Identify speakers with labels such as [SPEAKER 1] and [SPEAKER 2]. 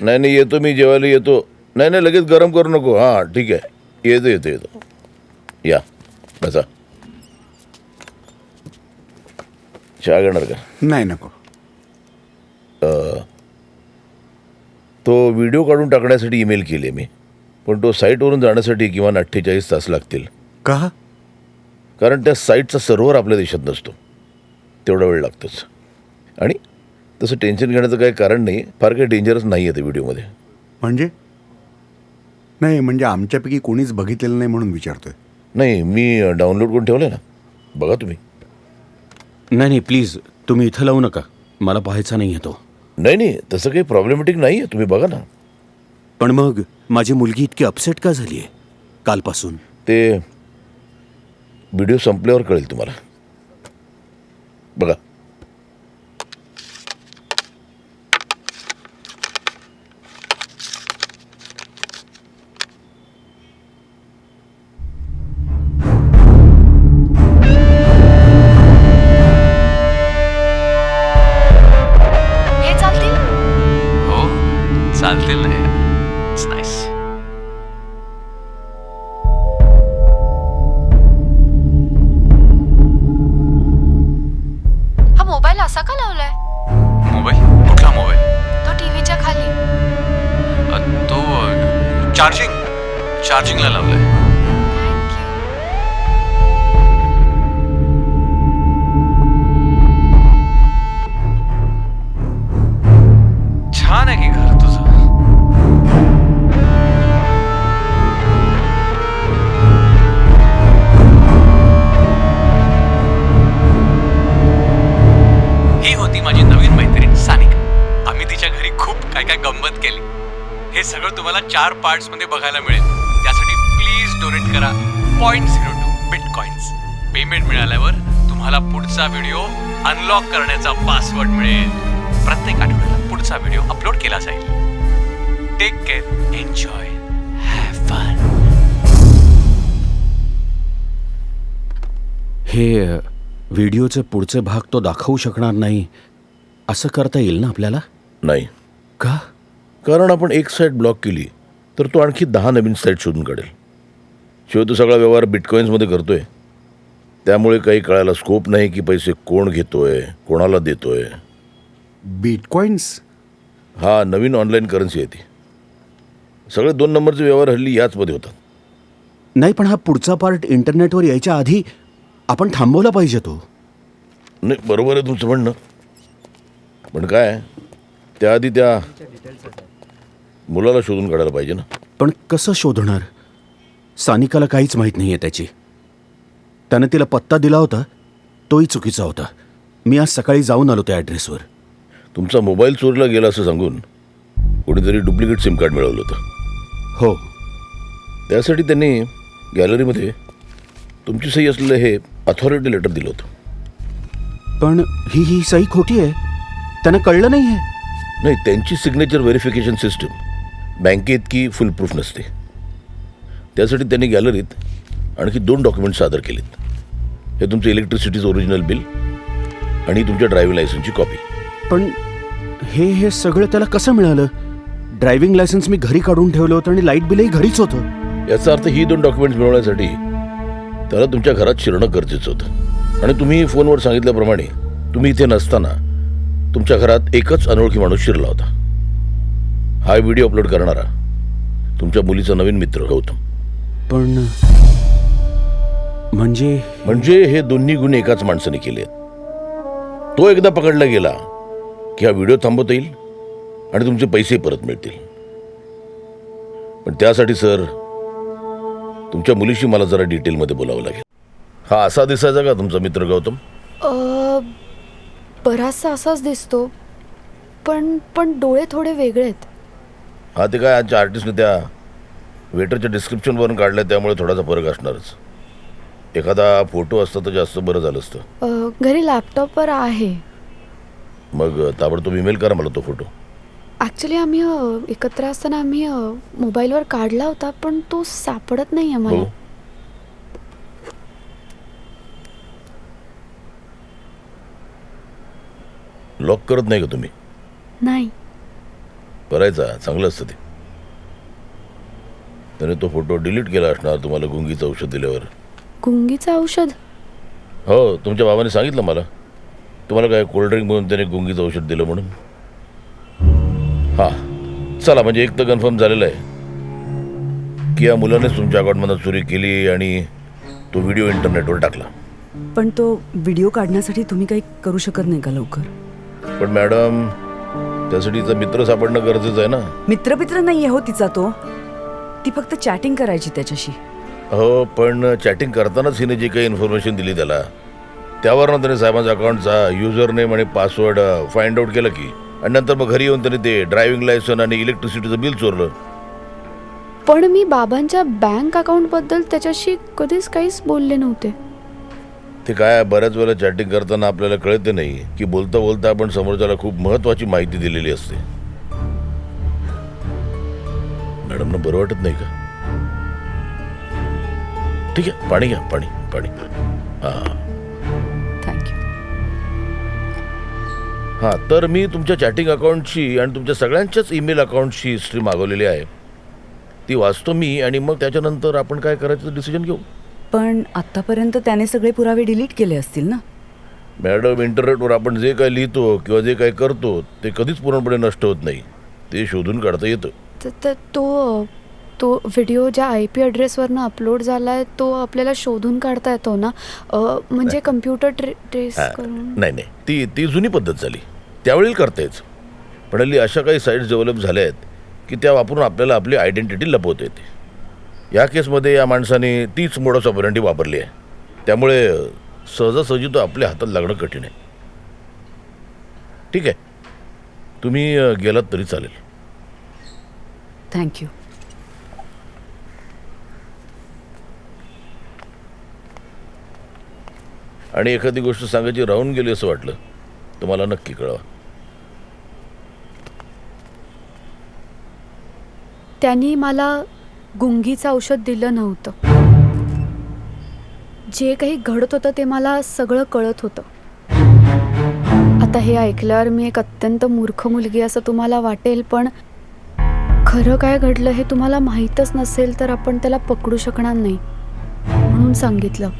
[SPEAKER 1] नाही नाही येतो मी जेवायला येतो. नाही नाही लगेच गरम करू नको. हां ठीक आहे. येतो येतो येतो. या बसा. चहा घेणार का?
[SPEAKER 2] नाही नको.
[SPEAKER 1] तो व्हिडिओ काढून टाकण्यासाठी ईमेल केले मी. पण तो साईटवरून जाण्यासाठी किमान अठ्ठेचाळीस तास लागतील.
[SPEAKER 2] का?
[SPEAKER 1] कारण त्या साईटचा सर्व्हर आपल्या देशात नसतो. तेवढा वेळ लागतोच. आणि तसं टेन्शन घेण्याचं काही कारण नाही. फार काही डेंजरस नाही आहे ते व्हिडिओमध्ये
[SPEAKER 2] म्हणजे? नाही म्हणजे आमच्यापैकी कोणीच बघितलेलं नाही म्हणून विचारतोय.
[SPEAKER 1] नाही मी डाउनलोड करून ठेवलं ना. बघा तुम्ही.
[SPEAKER 3] नाही नाही प्लीज तुम्ही इथं लावू नका. मला पाहायचा नाही तो.
[SPEAKER 1] नाही नाही तसं काही प्रॉब्लेमॅटिक नाही आहे तुम्ही बघा ना.
[SPEAKER 3] पण मग माझी मुलगी इतकी अपसेट का झाली आहे कालपासून.
[SPEAKER 1] ते व्हिडिओ संपल्यावर कळेल तुम्हाला. बघा.
[SPEAKER 4] इट्स नाईस
[SPEAKER 5] हा मोबाईल असा का लावलाय?
[SPEAKER 4] मोबाईल कुठला मोबाईल
[SPEAKER 5] तो टीव्हीच्या खाली.
[SPEAKER 4] अ, तो चार्जिंग चार्जिंगला लावलाय. चार पार्ट्समध्ये बघायला मिळेल. त्यासाठी प्लीज डोनेट करा. Point zero two bitcoins payment मिळाल्यावर तुम्हाला पुढचा व्हिडिओ अनलॉक करण्याचा पासवर्ड मिळेल. प्रत्येक आठवड्याला पुढचा व्हिडिओ अपलोड केला जाईल. Take care enjoy have fun
[SPEAKER 3] हे व्हिडिओचे पुढचे भाग तो दाखवू शकणार नाही. असं करता येईल ना आपल्याला?
[SPEAKER 1] नाही.
[SPEAKER 3] का?
[SPEAKER 1] कारण आपण एक साईट ब्लॉक केली. तर तो आणखी दहा नवीन साईट शोधून काढेल. शिवाय तो सगळा व्यवहार बिटकॉईन्समध्ये करतोय. त्यामुळे काही कळायला स्कोप नाही की पैसे कोण घेतोय कोणाला देतोय.
[SPEAKER 2] बिटकॉइन्स?
[SPEAKER 1] हा नवीन ऑनलाईन करन्सी आहे ती. सगळे दोन नंबरचे व्यवहार हल्ली याचमध्ये होतात.
[SPEAKER 3] नाही पण हा पुढचा पार्ट इंटरनेटवर यायच्या आधी आपण थांबवला पाहिजे तो.
[SPEAKER 1] नाही बरोबर आहे तुमचं म्हणणं. पण काय त्याआधी त्या मुलाला शोधून काढायला पाहिजे ना.
[SPEAKER 3] पण कसं शोधणार? सानिकाला काहीच माहीत नाही आहे त्याची. त्यानं तिला पत्ता दिला होता तोही चुकीचा होता. मी आज सकाळी जाऊन आलो त्या ॲड्रेसवर
[SPEAKER 1] तुमचा मोबाईल चोरीला गेला असं सांगून कोणीतरी डुप्लिकेट सिम कार्ड मिळवलं होतं.
[SPEAKER 3] हो.
[SPEAKER 1] त्यासाठी त्यांनी गॅलरीमध्ये तुमची सही असलेलं हे अथॉरिटी लेटर दिलं होतं.
[SPEAKER 3] पण ही ही सही खोटी आहे. त्यांना कळलं नाही आहे
[SPEAKER 1] नाही त्यांची सिग्नेचर व्हेरिफिकेशन सिस्टम बँकेत की फुल प्रूफ नसते. त्यासाठी त्यांनी गॅलरीत आणखी दोन डॉक्युमेंट सादर केलेत. हे तुमचं इलेक्ट्रिसिटीचं ओरिजिनल बिल आणि तुमच्या ड्रायव्हिंग लायसन्सची कॉपी
[SPEAKER 3] पण हे हे सगळं त्याला कसं मिळालं? ड्रायव्हिंग लायसन्स मी घरी काढून ठेवलं होतं आणि लाइट बिलही घरीच होतं.
[SPEAKER 1] याचा अर्थ ही दोन डॉक्युमेंट्स मिळवण्यासाठी त्याला तुमच्या घरात शिरणं गरजेचं होतं. आणि तुम्ही फोनवर सांगितल्याप्रमाणे तुम्ही इथे नसताना तुमच्या घरात एकच अनोळखी माणूस शिरला होता. हा व्हिडिओ अपलोड करणारा. तुमच्या मुलीचा नवीन मित्र गौतम.
[SPEAKER 3] पण म्हणजे?
[SPEAKER 1] म्हणजे हे दोन्ही गुन्हे एकाच माणसाने केले तो एकदा पकडला गेला की हा व्हिडिओ थांबवता येईल आणि तुमचे पैसे परत मिळतील. पण त्यासाठी सर तुमच्या मुलीशी मला जरा डिटेलमध्ये बोलावं लागेल. हा असा दिसायचा का तुमचा मित्र गौतम?
[SPEAKER 5] अ, बराचसा असाच दिसतो. पण पण डोळे थोडे वेगळे आहेत.
[SPEAKER 1] हा ते काय आजच्या आर्टिस्टने त्या वेटरच्या डिस्क्रिप्शनवरून काढलं त्यामुळे थोडासा फरक असणारच. एखादा फोटो असता तर जास्त बरं झालं असतं.
[SPEAKER 5] अ, घरी लॅपटॉपवर आहे.
[SPEAKER 1] मग ताबडतोब ईमेल करा मला तो फोटो
[SPEAKER 5] ॲक्च्युली आम्ही अ, एकत्र असताना आम्ही अ, मोबाईलवर काढला होता पण तो सापडत नाही आहे मला
[SPEAKER 1] हो. लॉक करत नाही का तुम्ही?
[SPEAKER 5] नाही.
[SPEAKER 1] करायचा चांगलं असतं ते. त्याने तो फोटो डिलीट केला असणार तुम्हाला गुंगीचं औषध दिल्यावर.
[SPEAKER 5] गुंगीचं औषध?
[SPEAKER 1] हो तुमच्या बाबाने सांगितलं मला. तुम्हाला काय कोल्ड्रिंक म्हणून त्याने गुंगीचं औषध दिलं म्हणून? हां चला म्हणजे एक तर कन्फर्म झालेलं आहे. की या मुलानेच तुमच्या अकाउंटमधून चोरी केली आणि तो व्हिडिओ इंटरनेटवर टाकला.
[SPEAKER 6] पण तो व्हिडिओ काढण्यासाठी तुम्ही काही करू शकत नाही का लवकर?
[SPEAKER 1] पण मॅडम त्यासाठी तिचा मित्र सापडणं गरजेचं आहे ना?
[SPEAKER 6] मित्रपित्र नाही हो तिचा तो. ती फक्त चॅटिंग करायची त्याच्याशी.
[SPEAKER 1] हो पण चॅटिंग करतानाच हिने जी काही इन्फॉर्मेशन दिली त्याला त्यावरनं त्याने साहेबांच्या अकाउंटचा युजर नेम आणि पासवर्ड फाइंड आउट केलं की आणि नंतर मग घरी येऊन त्याने ते ड्रायव्हिंग लायसन आणि इलेक्ट्रिसिटीचं बिल चोरलं.
[SPEAKER 5] पण मी बाबांच्या बँक अकाउंटबद्दल त्याच्याशी कधीच काहीच बोलले नव्हते.
[SPEAKER 1] ते काय बऱ्याच वेळेला चॅटिंग करताना आपल्याला कळते नाही की बोलता बोलता आपण समोरच्याला खूप महत्वाची माहिती दिलेली असते. मॅडमना बरं वाटत नाही का? ठीक आहे पाणी घ्या पाणी पाणी. हां. हां तर मी तुमच्या चॅटिंग अकाउंटची आणि तुमच्या सगळ्यांच्याच ईमेल अकाउंटची हिस्ट्री मागवलेली आहे. ती वाचतो मी आणि मग त्याच्यानंतर आपण काय करायचं डिसिजन घेऊ?
[SPEAKER 6] पण आतापर्यंत त्याने सगळे पुरावे डिलीट केले असतील ना?
[SPEAKER 1] मॅडम इंटरनेटवर आपण जे काय लिहितो किंवा जे काय करतो ते कधीच पूर्णपणे नष्ट होत नाही. ते शोधून काढता येतं.
[SPEAKER 5] तर तर तो तो व्हिडिओ ज्या आय पी ॲड्रेसवरनं अपलोड झाला आहे तो आपल्याला शोधून काढता येतो ना? अ, म्हणजे कम्प्युटर ट्रे ट्रेस
[SPEAKER 1] हा,
[SPEAKER 5] करून?
[SPEAKER 1] नाही नाही. ती ती जुनी पद्धत झाली. त्यावेळी करता यायचं. पण हल्ली अशा काही साईट्स डेव्हलप झाल्या आहेत की त्या वापरून आपल्याला आपली आयडेंटिटी लपवता येते. या केसमध्ये या माणसाने तीच मोडस ऑपरेंटी वापरली आहे. त्यामुळे सहजासहजी तो आपल्या हातात लागणं कठीण आहे. ठीक आहे. तुम्ही गेलात तरी चालेल.
[SPEAKER 6] थँक्यू.
[SPEAKER 1] आणि एखादी गोष्ट सांगायची राहून गेली असं वाटलं तुम्हाला नक्की कळवा.
[SPEAKER 5] त्यांनी मला गुंगीचं औषध दिलं नव्हतं. जे काही घडत होतं ते मला सगळं कळत होतं. आता हे ऐकल्यावर मी एक अत्यंत मूर्ख मुलगी असं तुम्हाला वाटेल पण खरं काय घडलं हे तुम्हाला माहीतच नसेल तर आपण त्याला पकडू शकणार नाही म्हणून सांगितलं.